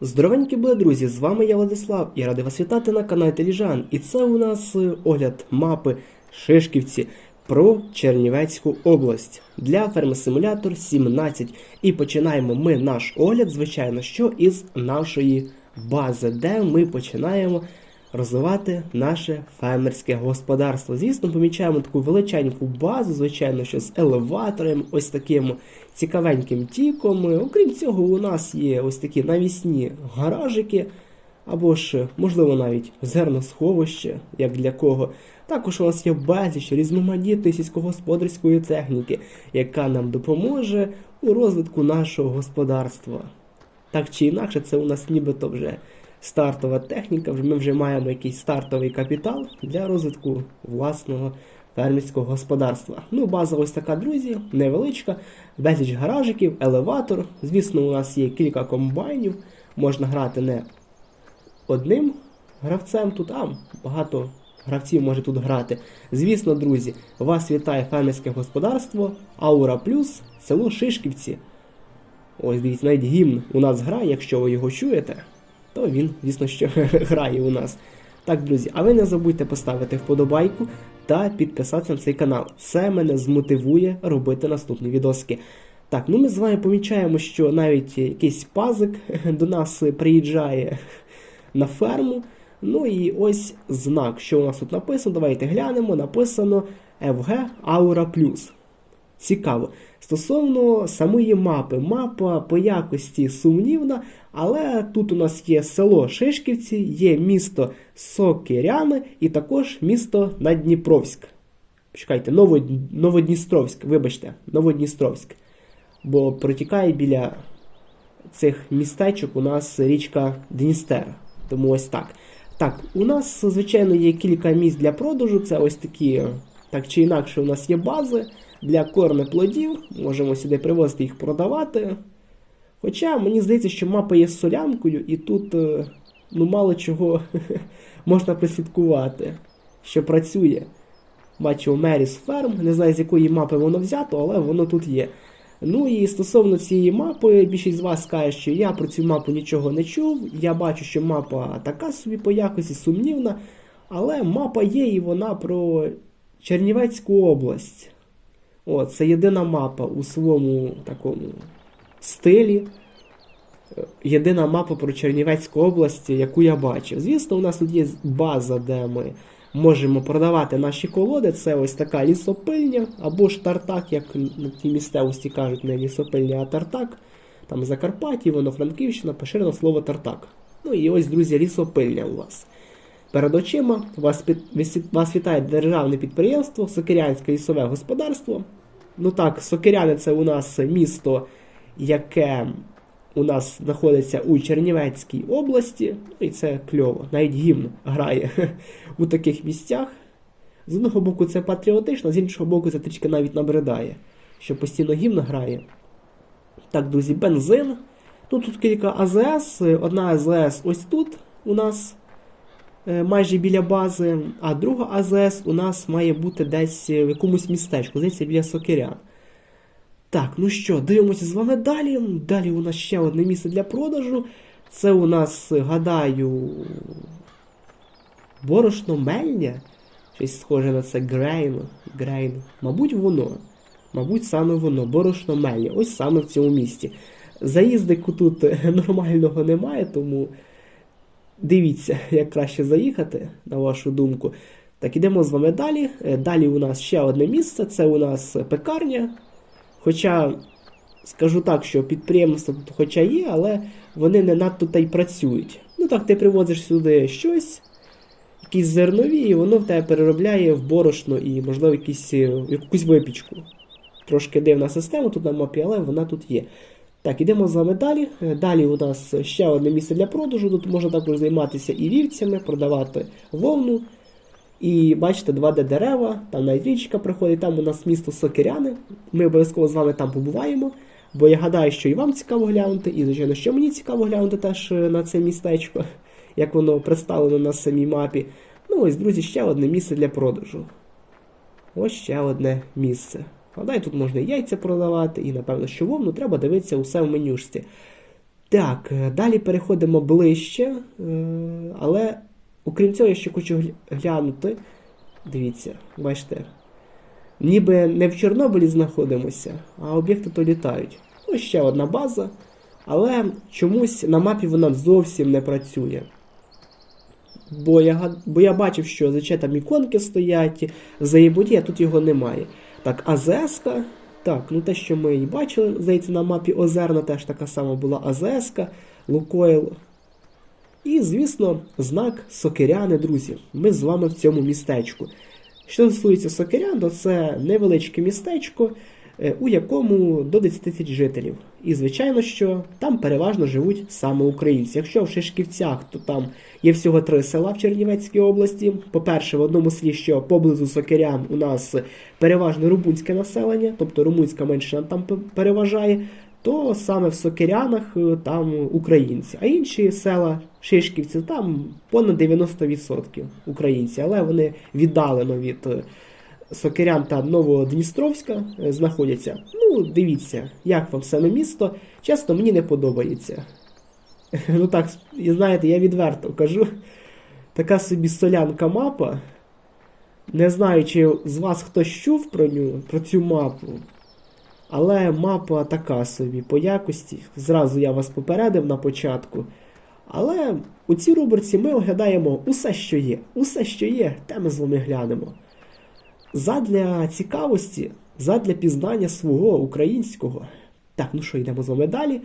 Здоровенькі були, друзі! З вами я Владислав і радий вас вітати на каналі Теліжан. І це у нас е, огляд мапи Шишківці про Чернівецьку область для фермосимулятор 17. І починаємо ми наш огляд, звичайно, що із нашої бази, де ми починаємо розвивати наше фермерське господарство. Звісно, помічаємо таку величеньку базу, звичайно, що з елеватором, ось таким цікавеньким тіком. Окрім цього, у нас є ось такі навісні гаражики, або ж, можливо, навіть зерносховище, як для кого. Також у нас є безліч різноманітної сільськогосподарської техніки, яка нам допоможе у розвитку нашого господарства. Так чи інакше, це у нас нібито вже стартова техніка, ми вже маємо якийсь стартовий капітал для розвитку власного фермерського господарства. Ну, база ось така, друзі, невеличка, безліч гаражиків, елеватор. Звісно, у нас є кілька комбайнів, можна грати не одним гравцем тут, а багато гравців може тут грати. Звісно, друзі, вас вітає фермерське господарство Аура Плюс, село Шишківці. Ось дивіться, навіть гімн у нас грає, якщо ви його чуєте, то він, звісно, що грає у нас. Так, друзі, а ви не забудьте поставити вподобайку та підписатися на цей канал. Це мене змотивує робити наступні відоски. Так, ну ми з вами помічаємо, що навіть якийсь пазик до нас приїжджає на ферму. Ну і ось знак, що у нас тут написано. Давайте глянемо. Написано FG Aura Plus. Цікаво. Стосовно самої мапи, мапа по якості сумнівна, але тут у нас є село Шишківці, є місто Сокиряни і також місто Надніпровськ. Чекайте, Новодністровськ, вибачте, Новодністровськ. Бо протікає біля цих містечок у нас річка Дністер. Тому ось так. Так, у нас, звичайно, є кілька місць для продажу. Це ось такі, так чи інакше, у нас є бази для кормоплодів. Можемо сюди привозити їх продавати. Хоча мені здається, що мапа є солянкою, і тут е, ну, мало чого можна прислідкувати, що працює. Бачу Меріс Ферм, не знаю з якої мапи воно взято, але воно тут є. Ну і стосовно цієї мапи, більшість з вас скаже, що я про цю мапу нічого не чув. Я бачу, що мапа така собі по якості сумнівна, але мапа є і вона про Чернівецьку область. О, це єдина мапа у своєму такому стилі. Е, Єдина мапа про Чернівецьку область, яку я бачив. Звісно, у нас тут є база, де ми можемо продавати наші колоди. Це ось така лісопильня, або ж тартак, як на тій місцевості кажуть, не лісопильня, а тартак. Там Закарпатті, воно Франківщина, поширено слово тартак. Ну і ось, друзі, лісопильня у вас. Перед очима вас, під, вас вітає державне підприємство Сокирянське лісове господарство. Ну так, Сокиряни це у нас місто, яке у нас знаходиться у Чернівецькій області. Ну і це кльово. Навіть гімн грає у таких місцях. З одного боку, це патріотично, з іншого боку, це трішки навіть набридає, що постійно гімн грає. Так, друзі, бензин. Ну, тут кілька АЗС. Одна АЗС ось тут у нас майже біля бази, а друга АЗС у нас має бути десь в якомусь містечку, здається, біля Сокирян. Так, ну що, дивимося з вами далі. Далі у нас ще одне місце для продажу. Це у нас, гадаю, борошно мельня. Щось схоже на це грейн. Грейн. Мабуть, воно. Мабуть, саме воно, борошно мельня. Ось саме в цьому місці. Заїздику тут нормального немає, тому дивіться, як краще заїхати, на вашу думку. Так, ідемо з вами далі. Е, Далі у нас ще одне місце, це у нас пекарня. Хоча, скажу так, що підприємство тут хоча є, але вони не надто та й працюють. Ну так, ти привозиш сюди щось, якісь зернові, і воно в тебе переробляє в борошно і, можливо, якісь, е, якусь випічку. Трошки дивна система тут на мапі, але вона тут є. Так, ідемо з вами далі. Е, Далі у нас ще одне місце для продажу. Тут можна також займатися і вівцями, продавати вовну. І бачите, 2D дерева, там навіть річка проходить, там у нас місто Сокиряни. Ми обов'язково з вами там побуваємо. Бо я гадаю, що і вам цікаво глянути, і, звичайно, що мені цікаво глянути теж е, на це містечко, як воно представлено на самій мапі. Ну ось, друзі, ще одне місце для продажу. Ось ще одне місце. Гадаю, тут можна і яйця продавати, і напевно, що вовну треба дивитися усе в менюшці. Так, е, далі переходимо ближче, е, але окрім цього, я ще хочу глянути. Дивіться, бачите. Ніби не в Чорнобилі знаходимося, а об'єкти то літають. Ось ще одна база, але чомусь на мапі вона зовсім не працює. Бо я, бо я бачив, що там іконки стоять, заєботі, а тут його немає. Так, АЗС-ка. Так, ну те, що ми і бачили, здається, на мапі Озерна теж така сама була АЗС-ка, Лукойл. І, звісно, знак Сокиряни, друзі. Ми з вами в цьому містечку. Що стосується Сокирян, то це невеличке містечко, е, у якому до 10 тисяч жителів. І, звичайно, що там переважно живуть саме українці. Якщо в Шишківцях, то там є всього три села в Чернівецькій області. По-перше, в одному селі, що поблизу Сокирян, у нас переважно румунське населення, тобто румунська меншина там пе- переважає, то саме в Сокирянах е, там українці. А інші села Шишківці, там понад 90% українці, але вони віддалено від е, Сокирян та Новодністровська е, знаходяться. Ну, дивіться, як вам саме місто. Чесно, мені не подобається. Ну так, знаєте, я відверто кажу. Така собі солянка мапа. Не знаю, чи з вас хтось чув про ню, про цю мапу. Але мапа така собі по якості. Зразу я вас попередив на початку. Але у цій рубриці ми оглядаємо усе, що є. Усе, що є, те ми з вами глянемо. Задля цікавості, задля пізнання свого українського. Так, ну що, йдемо з вами далі.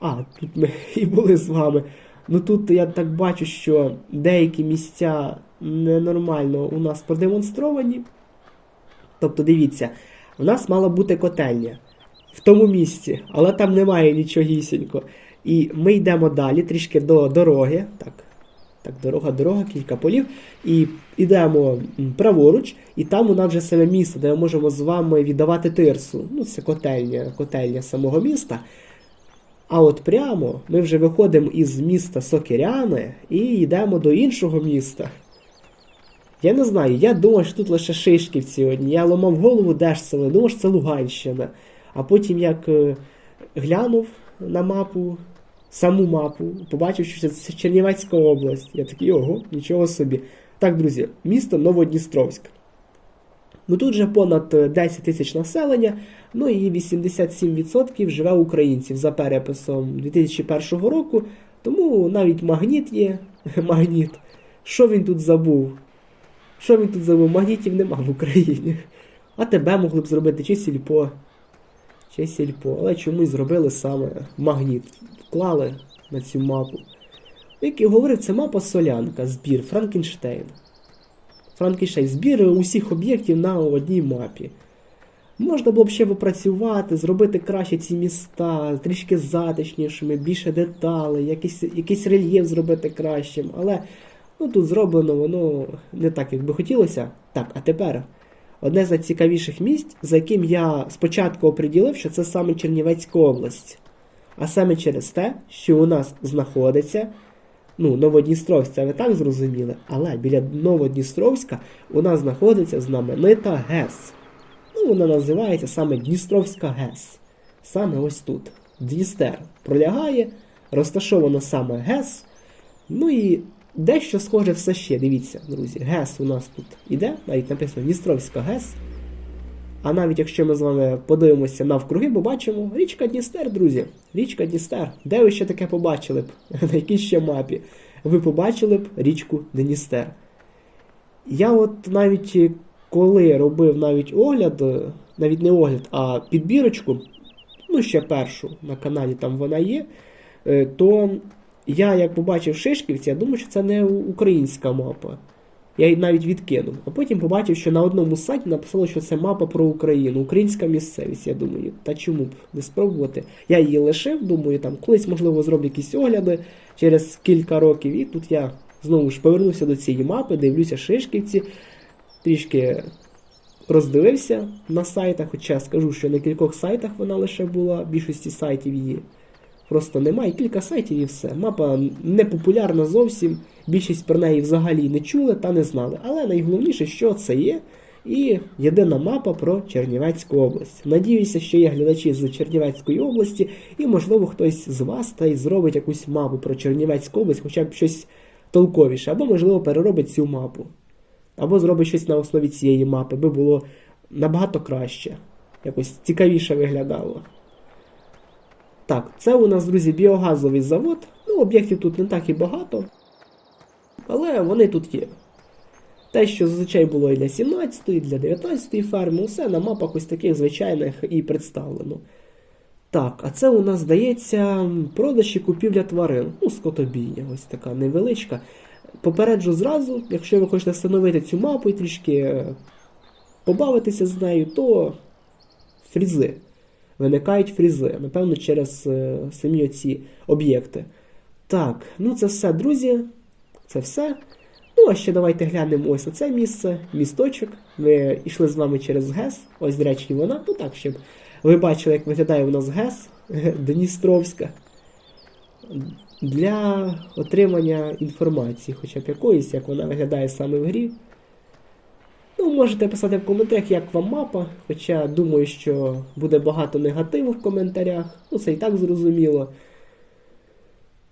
А, тут ми і були з вами. Ну тут я так бачу, що деякі місця ненормально у нас продемонстровані. Тобто, дивіться, у нас мала бути котельня в тому місці, але там немає нічогісінько. І ми йдемо далі, трішки до дороги. Так, так, дорога, дорога, кілька полів. І йдемо праворуч, і там у нас вже саме місто, де ми можемо з вами віддавати тирсу. Ну, це котельня, котельня самого міста. А от прямо ми вже виходимо із міста Сокиряни і йдемо до іншого міста. Я не знаю, я думав, що тут лише Шишківці одні. Я ламав голову, де ж це, думав, що це Луганщина. А потім як е, глянув на мапу, саму мапу, побачив, що це Чернівецька область. Я такий, ого, нічого собі. Так, друзі, місто Новодністровськ. Ну тут же понад е, 10 тисяч населення, ну і 87% живе українців за переписом 2001 року. Тому навіть магніт є. Магніт. Що він тут забув? Що він тут забув? Магнітів нема в Україні. А тебе могли б зробити чи сільпо. Чи сільпо. Але чомусь зробили саме магніт. Вклали на цю мапу. Як я говорив, це мапа солянка, збір Франкенштейн. Франкенштейн, збір усіх об'єктів на одній мапі. Можна було б ще попрацювати, зробити краще ці міста, трішки затишнішими, більше деталей, якийсь, якийсь рельєф зробити кращим. Але ну, тут зроблено воно не так, як би хотілося. Так, а тепер одне з найцікавіших місць, за яким я спочатку оприділив, що це саме Чернівецька область. А саме через те, що у нас знаходиться ну, Новодністровськ, це ви так зрозуміли, але біля Новодністровська у нас знаходиться знаменита ГЕС. Ну, вона називається саме Дністровська ГЕС. Саме ось тут. Дністер пролягає, розташовано саме ГЕС. Ну і дещо схоже все ще. Дивіться, друзі, ГЕС у нас тут іде, навіть написано Дністровська ГЕС. А навіть якщо ми з вами подивимося навкруги, побачимо річка Дністер, друзі. Річка Дністер. Де ви ще таке побачили б? На якій ще мапі? Ви побачили б річку Дністер. Я от навіть е, коли робив навіть огляд, е, навіть не огляд, а підбірочку, ну ще першу на каналі там вона є, е, то я як побачив Шишківці, я думаю, що це не українська мапа. Я її навіть відкинув. А потім побачив, що на одному сайті написало, що це мапа про Україну, українська місцевість. Я думаю, та чому б не спробувати? Я її лишив, думаю, там колись, можливо, зроблю якісь огляди через кілька років. І тут я знову ж повернувся до цієї мапи, дивлюся Шишківці, трішки роздивився на сайтах, хоча скажу, що на кількох сайтах вона лише була, більшості сайтів її. Просто немає кілька сайтів і все. Мапа не популярна зовсім. Більшість про неї взагалі не чули та не знали. Але найголовніше, що це є, І єдина мапа про Чернівецьку область. Надіюся, що є глядачі з Чернівецької області, і, можливо, хтось з вас та й зробить якусь мапу про Чернівецьку область, хоча б щось толковіше, або, можливо, переробить цю мапу. Або зробить щось на основі цієї мапи, би було набагато краще. Якось цікавіше виглядало. Так, це у нас, друзі, біогазовий завод. Ну, об'єктів тут не так і багато. Але вони тут є. Те, що зазвичай було і для 17-ї, і для 19-ї ферми, усе на мапах ось таких звичайних і представлено. Так, а це у нас здається продаж і купівля тварин. Ну, скотобійня, ось така невеличка. Попереджу зразу, якщо ви хочете встановити цю мапу і трішки е, побавитися з нею, то фрізи. Виникають фрізи, напевно, через е, самі оці об'єкти. Так, ну це все, друзі. Це все. Ну, а ще давайте глянемо ось оце місце, місточок. Ми йшли з вами через ГЕС. Ось, до речі, вона. Ну так, щоб ви бачили, як виглядає у нас ГЕС Дністровська. Для отримання інформації, хоча б якоїсь, як вона виглядає саме в грі. Ну, можете писати в коментарях, як вам мапа, хоча думаю, що буде багато негативу в коментарях. Ну, це і так зрозуміло.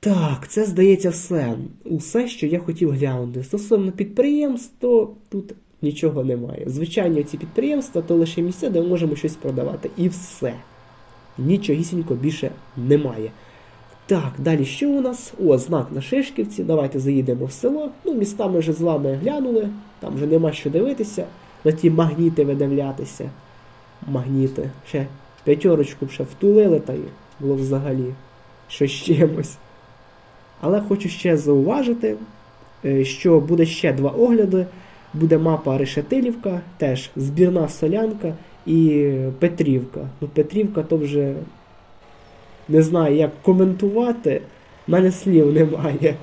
Так, це здається все. Усе, що я хотів глянути. Стосовно підприємств, тут нічого немає. Звичайно, ці підприємства то лише місця, де ми можемо щось продавати. І все. Нічогісінько більше немає. Так, далі що у нас? О, знак на Шишківці. Давайте заїдемо в село. Ну, міста ми вже з вами глянули. Там вже нема що дивитися. На ті магніти видивлятися. Магніти. Ще п'ятерочку ще втулили, та й було взагалі щось з чимось. Але хочу ще зауважити, е, що буде ще два огляди. Буде мапа Решетилівка, теж збірна солянка і Петрівка. Ну, Петрівка то вже не знаю, як коментувати. У мене слів немає.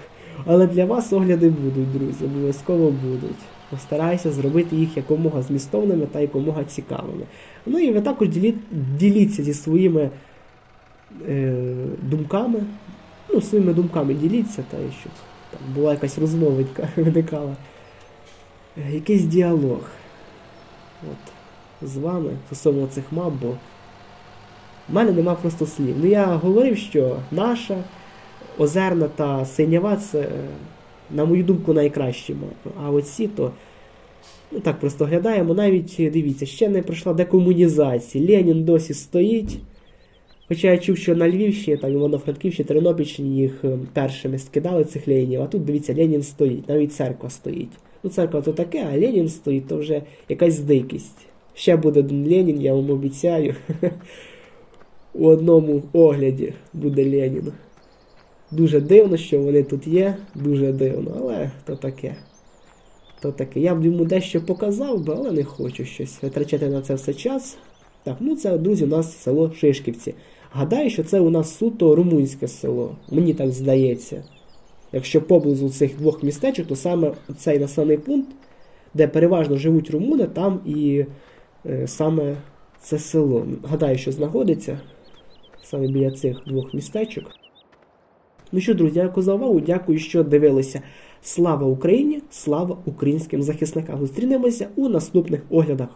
Але для вас огляди будуть, друзі, обов'язково будуть. Постараюся зробити їх якомога змістовними та якомога цікавими. Ну і ви також ділі... діліться зі своїми е, думками. Ну, своїми думками діліться, та щоб там була якась розмовочка виникала. Е, Якийсь діалог. От, з вами стосовно цих мап, бо в мене нема просто слів. Ну я говорив, що наша озерна та синява це, е, на мою думку, найкращі мапи. А оці то. Ну так просто глядаємо. Навіть дивіться, ще не пройшла декомунізація. Ленін досі стоїть. Хоча я чув, що на Львівщині, там Івано-Франківщині, Тернопільщині їх е, першими скидали цих Ленінів, а тут дивіться, Ленін стоїть, навіть церква стоїть. Ну, церква то таке, а Ленін стоїть, то вже якась дикість. Ще буде Ленін, я вам обіцяю. У одному огляді буде Ленін. Дуже дивно, що вони тут є, дуже дивно, але то таке. То таке. Я б йому дещо показав би, але не хочу щось витрачати на це все час. Так, ну це, друзі, у нас село Шишківці. Гадаю, що це у нас суто румунське село. Мені так здається. Якщо поблизу цих двох містечок, то саме цей населений пункт, де переважно живуть румуни, там і е, саме це село. Гадаю, що знаходиться саме біля цих двох містечок. Ну що, друзі, дякую за. Дякую, що дивилися. Слава Україні! Слава українським захисникам! Зустрінемося у наступних оглядах.